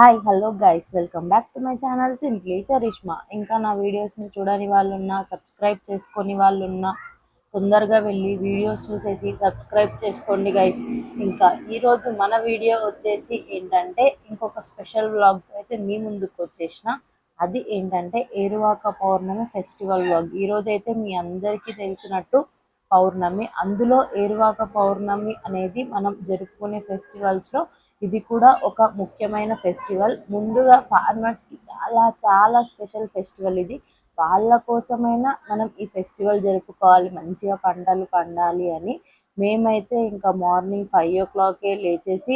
Hi hello guys welcome back to my channel simply Charishma ఇంకా నా వీడియోస్ని చూడని వాళ్ళు ఉన్నా సబ్స్క్రైబ్ చేసుకొని వాళ్ళు ఉన్నా తొందరగా వెళ్ళి వీడియోస్ చూసేసి సబ్స్క్రైబ్ చేసుకోండి గైస్ ఇంకా ఈరోజు మన వీడియో వచ్చేసి ఏంటంటే ఇంకొక స్పెషల్ వ్లాగ్ అయితే మీ ముందుకు వచ్చేసిన. అది ఏంటంటే ఏరువాక పౌర్ణమి ఫెస్టివల్ వ్లాగ్ ఈరోజు అయితే మీ అందరికీ తెలిసినట్టు పౌర్ణమి. అందులో ఏరువాక పౌర్ణమి అనేది మనం జరుపుకునే ఫెస్టివల్స్లో ఇది కూడా ఒక ముఖ్యమైన ఫెస్టివల్. ముందుగా ఫార్మర్స్కి చాలా చాలా స్పెషల్ ఫెస్టివల్ ఇది. వాళ్ళ కోసమైనా మనం ఈ ఫెస్టివల్ జరుపుకోవాలి మంచిగా పంటలు పండాలి అని. మేమైతే ఇంకా మార్నింగ్ ఫైవ్ ఓ క్లాకే లేచేసి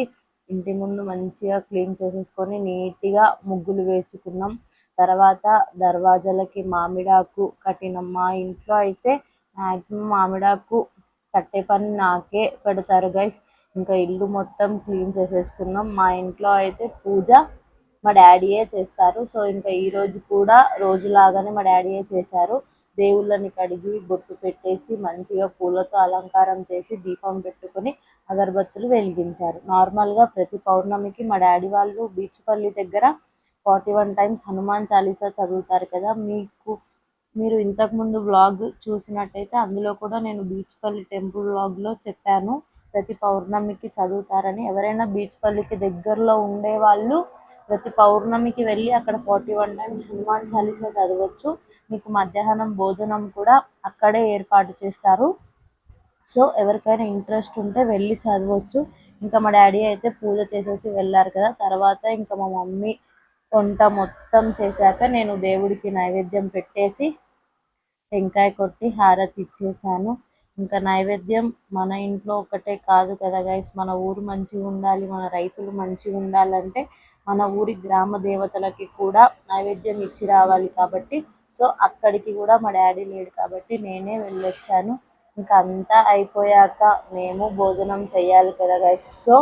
ఇంటి ముందు మంచిగా క్లీన్ చేసేసుకొని నీట్గా ముగ్గులు వేసుకున్నాం. తర్వాత దర్వాజాలకి మామిడాకు కట్టినాం. మా ఇంట్లో అయితే మ్యాక్సిమం మామిడాకు కట్టే పని నాకే పెడతారు గైస్ ఇంకా ఇల్లు మొత్తం క్లీన్ చేసేసుకున్నాం. మా ఇంట్లో అయితే పూజ మా డాడీయే చేస్తారు. సో ఇంకా ఈరోజు కూడా రోజులాగానే మా డాడీయే చేశారు. దేవుళ్ళని కడిగి బొట్టు పెట్టేసి మంచిగా పూలతో అలంకారం చేసి దీపం పెట్టుకొని అగరబత్తులు వెలిగించారు. నార్మల్గా ప్రతి పౌర్ణమికి మా డాడీ వాళ్ళు బీచ్పల్లి దగ్గర forty one times Hanuman Chalisa చదువుతారు కదా. మీకు మీరు ఇంతకుముందు వ్లాగ్ చూసినట్టయితే అందులో కూడా నేను బీచ్పల్లి టెంపుల్ వ్లాగ్లో చెప్పాను. ప్రతి పౌర్ణమికి చదువుతారని ఎవరైనా బీచ్ పల్లికి దగ్గరలో ఉండే వాళ్ళు ప్రతి పౌర్ణమికి వెళ్ళి అక్కడ forty one times Hanuman Chalisa చదవచ్చు. మీకు మధ్యాహ్నం భోజనం కూడా అక్కడే ఏర్పాటు చేస్తారు. సో ఎవరికైనా ఇంట్రెస్ట్ ఉంటే వెళ్ళి చదవచ్చు. ఇంకా మా డాడీ అయితే పూజ చేసేసి వెళ్ళారు కదా. తర్వాత ఇంకా మా మమ్మీ వంట మొత్తం చేశాక నేను దేవుడికి నైవేద్యం పెట్టేసి టెంకాయ కొట్టి హారతి ఇచ్చేసాను. ఇంకా నైవేద్యం మన ఇంట్లో ఒకటే కాదు కదా గైస్ మన ఊరు మంచిగా ఉండాలి మన రైతులు మంచిగా ఉండాలంటే మన ఊరి గ్రామ దేవతలకి కూడా నైవేద్యం ఇచ్చి రావాలి కాబట్టి. సో అక్కడికి కూడా మా డాడీ లేడు కాబట్టి నేనే వెళ్ళొచ్చాను. ఇంకా అంతా అయిపోయాక మేము భోజనం చేయాలి కదా గైస్ సో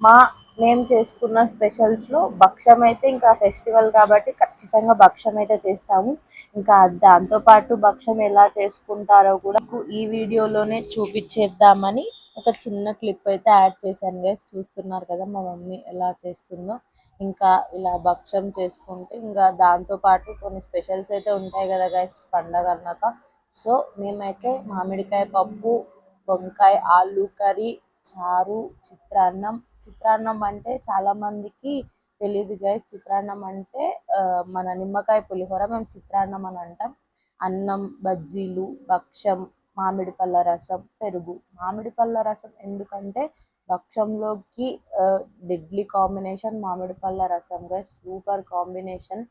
మా మేము చేసుకున్న స్పెషల్స్లో భక్ష్యం అయితే ఇంకా ఫెస్టివల్ కాబట్టి ఖచ్చితంగా భక్ష్యం అయితే చేస్తాము. ఇంకా దాంతోపాటు భక్ష్యం ఎలా చేసుకుంటారో కూడా ఈ వీడియోలోనే చూపించేద్దామని ఒక చిన్న క్లిప్ అయితే యాడ్ చేశాను గైస్ చూస్తున్నారు కదా మా మమ్మీ ఎలా చేస్తుందో. ఇంకా ఇలా భక్ష్యం చేసుకుంటే ఇంకా దాంతోపాటు కొన్ని స్పెషల్స్ అయితే ఉంటాయి కదా గైస్ పండగ అన్నాక. సో మేమైతే మామిడికాయ పప్పు వంకాయ ఆలు కర్రీ చారు చిత్రాన్నం. చిత్రాన్నం అంటే చాలా మందికి తెలియదు గైస్ చిత్రాన్నం అంటే మన నిమ్మకాయ పులిహోర మేము చిత్రాన్నం అని అంటాం. అన్నం బజ్జీలు భక్ష్యం మామిడి పళ్ళ రసం పెరుగు. మామిడి పళ్ళ రసం ఎందుకంటే భక్ష్యంలోకి డెడ్లీ కాంబినేషన్ మామిడి పళ్ళ రసం గైస్ సూపర్ కాంబినేషన్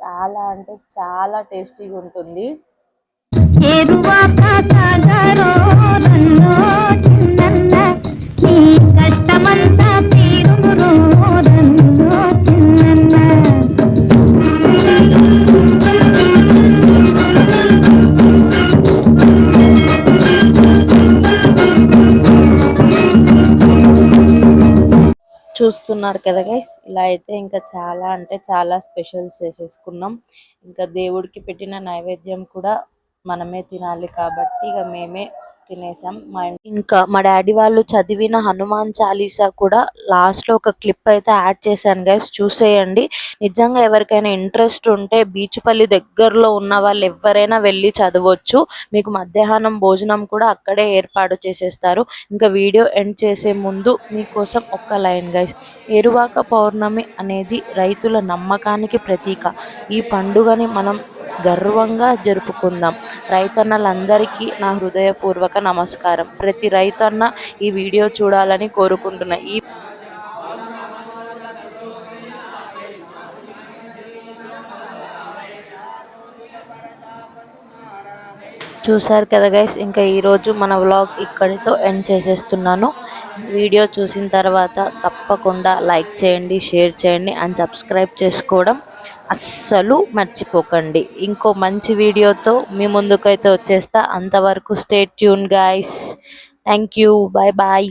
చాలా అంటే చాలా టేస్టీగా ఉంటుంది. చూస్తున్నారు కదా గైస్ ఇలా అయితే ఇంకా చాలా అంటే చాలా స్పెషల్స్ చేసేసుకున్నాం. ఇంకా దేవుడికి పెట్టిన నైవేద్యం కూడా మనమే తినాలి కాబట్టి ఇక మేమే తినేసాం మా ఇంకా మా డాడీ వాళ్ళు చదివిన హనుమాన్ చాలీసా కూడా లాస్ట్లో ఒక క్లిప్ అయితే యాడ్ చేశాను గైస్. చూసేయండి. నిజంగా ఎవరికైనా ఇంట్రెస్ట్ ఉంటే బీచ్పల్లి దగ్గరలో ఉన్న వాళ్ళు ఎవరైనా వెళ్ళి చదవచ్చు. మీకు మధ్యాహ్నం భోజనం కూడా అక్కడే ఏర్పాటు చేసేస్తారు. ఇంకా వీడియో ఎండ్ చేసే ముందు మీకోసం ఒక్క లైన్ గైస్. ఎరువాక పౌర్ణమి అనేది రైతుల నమ్మకానికి ప్రతీక. ఈ పండుగని మనం గర్వంగా జరుపుకుందాం. రైతన్నలందరికీ నా హృదయపూర్వక నమస్కారం. ప్రతి రైతన్న ఈ వీడియో చూడాలని కోరుకుంటున్నా. ఈ చూసారు కదా గైస్ ఇంకా ఈరోజు మన వ్లాగ్ ఇక్కడితో ఎండ్ చేసేస్తున్నాను. వీడియో చూసిన తర్వాత తప్పకుండా లైక్ చేయండి షేర్ చేయండి అండ్ సబ్స్క్రైబ్ చేసుకోవడం అస్సలు మర్చిపోకండి. ఇంకో మంచి వీడియోతో మీ ముందుకైతే వచ్చేస్తా. అంతవరకు stay tune guys thank you bye bye